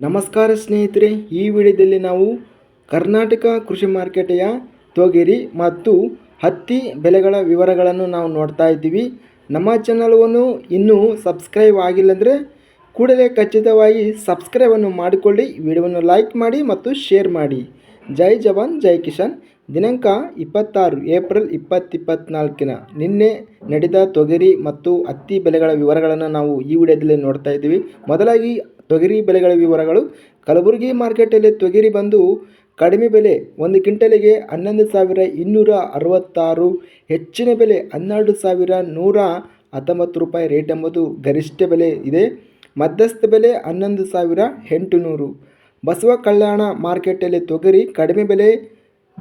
ನಮಸ್ಕಾರ ಸ್ನೇಹಿತರೆ, ಈ ವಿಡಿಯೋದಲ್ಲಿ ನಾವು ಕರ್ನಾಟಕ ಕೃಷಿ ಮಾರುಕಟ್ಟೆಯ ತೊಗರಿ ಮತ್ತು ಹತ್ತಿ ಬೆಲೆಗಳ ವಿವರಗಳನ್ನು ನಾವು ನೋಡ್ತಾ ಇದ್ದೀವಿ. ನಮ್ಮ ಚಾನಲ್ವನ್ನು ಇನ್ನೂ ಸಬ್ಸ್ಕ್ರೈಬ್ ಆಗಿಲ್ಲಂದರೆ ಕೂಡಲೇ ಖಚಿತವಾಗಿ ಸಬ್ಸ್ಕ್ರೈಬನ್ನು ಮಾಡಿಕೊಳ್ಳಿ, ವಿಡಿಯೋವನ್ನು ಲೈಕ್ ಮಾಡಿ ಮತ್ತು ಶೇರ್ ಮಾಡಿ. ಜೈ ಜವಾನ್, ಜೈ ಕಿಶನ್ ದಿನಾಂಕ ಇಪ್ಪತ್ತಾರು ಏಪ್ರಿಲ್ ಇಪ್ಪತ್ತಿಪ್ಪತ್ನಾಲ್ಕಿನ ನಿನ್ನೆ ನಡೆದ ತೊಗರಿ ಮತ್ತು ಹತ್ತಿ ಬೆಲೆಗಳ ವಿವರಗಳನ್ನು ನಾವು ಈ ವಿಡಿಯೋದಲ್ಲಿ ನೋಡ್ತಾ ಇದ್ದೀವಿ. ಮೊದಲಾಗಿ ತೊಗರಿ ಬೆಲೆಗಳ ವಿವರಗಳು. ಕಲಬುರಗಿ ಮಾರ್ಕೆಟಲ್ಲಿ ತೊಗರಿ ಬಂದು ಕಡಿಮೆ ಬೆಲೆ ಒಂದು ಕ್ವಿಂಟಲಿಗೆ ಹನ್ನೊಂದು ಸಾವಿರ ಇನ್ನೂರ ಅರವತ್ತಾರು, ಹೆಚ್ಚಿನ ಬೆಲೆ ಹನ್ನೆರಡು ಸಾವಿರ ನೂರ ಹತ್ತೊಂಬತ್ತು ರೂಪಾಯಿ ರೇಟ್ ಎಂಬುದು ಗರಿಷ್ಠ ಬೆಲೆ ಇದೆ. ಮಧ್ಯಸ್ಥ ಬೆಲೆ ಹನ್ನೊಂದು ಸಾವಿರ ಎಂಟುನೂರು. ಬಸವ ಕಲ್ಯಾಣ ಮಾರ್ಕೆಟಲ್ಲಿ ತೊಗರಿ ಕಡಿಮೆ ಬೆಲೆ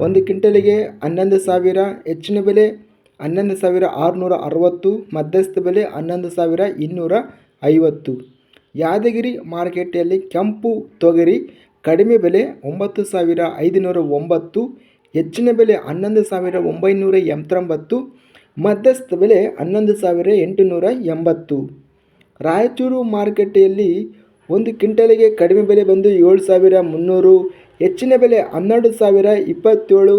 ಒಂದು ಕ್ವಿಂಟಲಿಗೆ ಹನ್ನೊಂದು ಸಾವಿರ, ಹೆಚ್ಚಿನ ಬೆಲೆ ಹನ್ನೊಂದು ಸಾವಿರ ಆರುನೂರ ಅರವತ್ತು, ಮಧ್ಯಸ್ಥ ಬೆಲೆ ಹನ್ನೊಂದು ಸಾವಿರ ಇನ್ನೂರ ಐವತ್ತು. ಯಾದಗಿರಿ ಮಾರ್ಕೆಟಲ್ಲಿ ಕೆಂಪು ತೊಗರಿ, ಕಡಿಮೆ ಬೆಲೆ ಒಂಬತ್ತು ಸಾವಿರ ಐದುನೂರ ಒಂಬತ್ತು, ಹೆಚ್ಚಿನ ಬೆಲೆ ಹನ್ನೊಂದು ಸಾವಿರ ಒಂಬೈನೂರ ಎಂಬತ್ತೊಂಬತ್ತು, ಮಧ್ಯಸ್ಥ ಬೆಲೆ ಹನ್ನೊಂದು ಸಾವಿರ ಎಂಟುನೂರ ಎಂಬತ್ತು. ರಾಯಚೂರು ಮಾರುಕಟ್ಟೆಯಲ್ಲಿ ಒಂದು ಕ್ವಿಂಟಲಿಗೆ ಕಡಿಮೆ ಬೆಲೆ ಬಂದು ಏಳು ಸಾವಿರ ಮುನ್ನೂರು ಹೆಚ್ಚಿನ ಬೆಲೆ ಹನ್ನೆರಡು ಸಾವಿರ ಇಪ್ಪತ್ತೇಳು,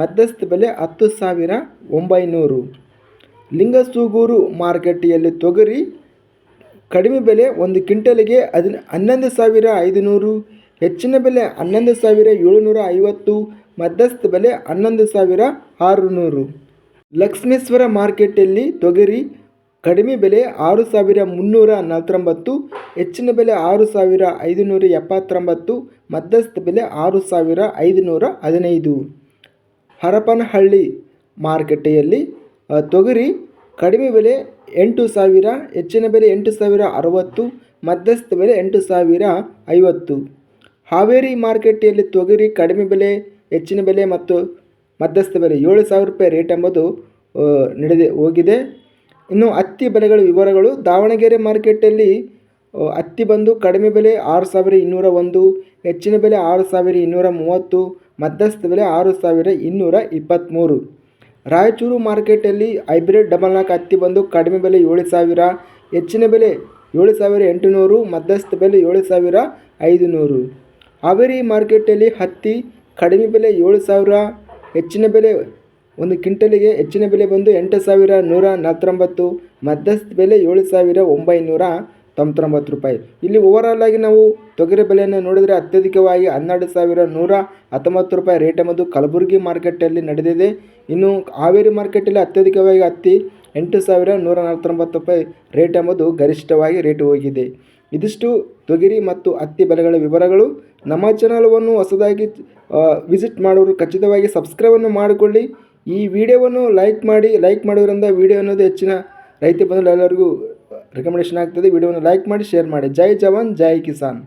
ಮಧ್ಯಸ್ಥ ಬೆಲೆ ಹತ್ತು ಸಾವಿರ ಒಂಬೈನೂರು. ಲಿಂಗಸೂಗೂರು ಮಾರುಕಟ್ಟೆಯಲ್ಲಿ ತೊಗರಿ ಕಡಿಮೆ ಬೆಲೆ ಒಂದು ಕ್ವಿಂಟಲಿಗೆ ಹದಿ ಹನ್ನೊಂದು ಸಾವಿರ ಐದುನೂರು, ಹೆಚ್ಚಿನ ಬೆಲೆ ಹನ್ನೊಂದು ಸಾವಿರ ಏಳುನೂರ ಐವತ್ತು, ಮಧ್ಯಸ್ಥ ಬೆಲೆ ಹನ್ನೊಂದು ಸಾವಿರ ಆರುನೂರು. ಲಕ್ಷ್ಮೇಶ್ವರ ಮಾರ್ಕೆಟಲ್ಲಿ ತೊಗರಿ ಕಡಿಮೆ ಬೆಲೆ ಆರು ಸಾವಿರ ಮುನ್ನೂರ ನಲವತ್ತೊಂಬತ್ತು, ಹೆಚ್ಚಿನ ಬೆಲೆ ಆರು ಸಾವಿರ ಐದುನೂರ ಎಪ್ಪತ್ತೊಂಬತ್ತು, ಮಧ್ಯಸ್ಥ ಬೆಲೆ ಆರು ಸಾವಿರ ಐದುನೂರ ಹದಿನೈದು. ಹರಪನಹಳ್ಳಿ ಮಾರುಕಟ್ಟೆಯಲ್ಲಿ ತೊಗರಿ ಕಡಿಮೆ ಬೆಲೆ ಎಂಟು ಸಾವಿರ, ಹೆಚ್ಚಿನ ಬೆಲೆ ಎಂಟು ಸಾವಿರ ಅರವತ್ತು, ಮಧ್ಯಸ್ಥ ಬೆಲೆ ಎಂಟು ಸಾವಿರ ಐವತ್ತು. ಹಾವೇರಿ ಮಾರುಕಟ್ಟೆಯಲ್ಲಿ ತೊಗರಿ ಕಡಿಮೆ ಬೆಲೆ, ಹೆಚ್ಚಿನ ಬೆಲೆ ಮತ್ತು ಮಧ್ಯಸ್ಥ ಬೆಲೆ ಏಳು ಸಾವಿರ ರೂಪಾಯಿ ರೇಟ್ ಎಂಬುದು ನಡೆದು ಹೋಗಿದೆ. ಇನ್ನು ಹತ್ತಿ ಬೆಲೆಗಳ ವಿವರಗಳು. ದಾವಣಗೆರೆ ಮಾರ್ಕೆಟಲ್ಲಿ ಹತ್ತಿ ಬಂದು ಕಡಿಮೆ ಬೆಲೆ ಆರು ಸಾವಿರ ಇನ್ನೂರ ಒಂದು, ಹೆಚ್ಚಿನ ಬೆಲೆ ಆರು ಸಾವಿರ ಇನ್ನೂರ ಮೂವತ್ತು, ಮಧ್ಯಸ್ಥ ಬೆಲೆ ಆರು ಸಾವಿರ ಇನ್ನೂರ ಇಪ್ಪತ್ತ್ಮೂರು ರಾಯಚೂರು ಮಾರ್ಕೆಟಲ್ಲಿ ಹೈಬ್ರಿಡ್ ಡಬಲ್ ನಾಲ್ಕು ಹತ್ತಿ ಬಂದು ಕಡಿಮೆ ಬೆಲೆ ಏಳು ಸಾವಿರ, ಹೆಚ್ಚಿನ ಬೆಲೆ ಏಳು ಸಾವಿರ ಎಂಟುನೂರು, ಮಧ್ಯಸ್ಥ ಬೆಲೆ ಏಳು ಸಾವಿರ ಐದು ನೂರು ಹಾವೇರಿ ಮಾರ್ಕೆಟಲ್ಲಿ ಹತ್ತಿ ಕಡಿಮೆ ಬೆಲೆ ಏಳು ಸಾವಿರ, ಹೆಚ್ಚಿನ ಬೆಲೆ ಒಂದು ಕ್ವಿಂಟಲಿಗೆ ಹೆಚ್ಚಿನ ಬೆಲೆ ಬಂದು ಎಂಟು ಸಾವಿರ ನೂರ ನಲವತ್ತೊಂಬತ್ತು, ಮಧ್ಯಸ್ಥ ಬೆಲೆ ಏಳು ಸಾವಿರ ಒಂಬೈನೂರ ತೊಂಬತ್ತೊಂಬತ್ತು ರೂಪಾಯಿ. ಇಲ್ಲಿ ಓವರಾಲ್ ಆಗಿ ನಾವು ತೊಗರಿ ಬೆಲೆಯನ್ನು ನೋಡಿದರೆ ಅತ್ಯಧಿಕವಾಗಿ ಹನ್ನೆರಡು ಸಾವಿರ ನೂರ ಹತ್ತೊಂಬತ್ತು ರೂಪಾಯಿ ರೇಟ್ ಎಂಬುದು ಕಲಬುರಗಿ ಮಾರ್ಕೆಟಲ್ಲಿ ನಡೆದಿದೆ. ಇನ್ನು ಹಾವೇರಿ ಮಾರ್ಕೆಟಲ್ಲಿ ಅತ್ಯಧಿಕವಾಗಿ ಹತ್ತಿ ಎಂಟು ಸಾವಿರ ನೂರ ನಲ್ವತ್ತೊಂಬತ್ತು ರೂಪಾಯಿ ರೇಟ್ ಎಂಬುದು ಗರಿಷ್ಠವಾಗಿ ರೇಟ್ ಹೋಗಿದೆ. ಇದಿಷ್ಟು ತೊಗರಿ ಮತ್ತು ಹತ್ತಿ ಬೆಲೆಗಳ ವಿವರಗಳು. ನಮ್ಮ ಚಾನಲವನ್ನು ಹೊಸದಾಗಿ ವಿಸಿಟ್ ಮಾಡೋರು ಖಚಿತವಾಗಿ ಸಬ್ಸ್ಕ್ರೈಬನ್ನು ಮಾಡಿಕೊಳ್ಳಿ. ಈ ವಿಡಿಯೋವನ್ನು ಲೈಕ್ ಮಾಡಿ, ಲೈಕ್ ಮಾಡೋದ್ರಿಂದ ವಿಡಿಯೋ ಅನ್ನೋದು ಹೆಚ್ಚಿನ ರೈತ ಎಲ್ಲರಿಗೂ ರೆಕಮೆಂಡೇಷನ್ ಆಗ್ತದೆ. ವಿಡಿಯೋವನ್ನು ಲೈಕ್ ಮಾಡಿ ಶೇರ್ ಮಾಡಿ. ಜೈ ಜವಾನ್, ಜೈ ಕಿಸಾನ್.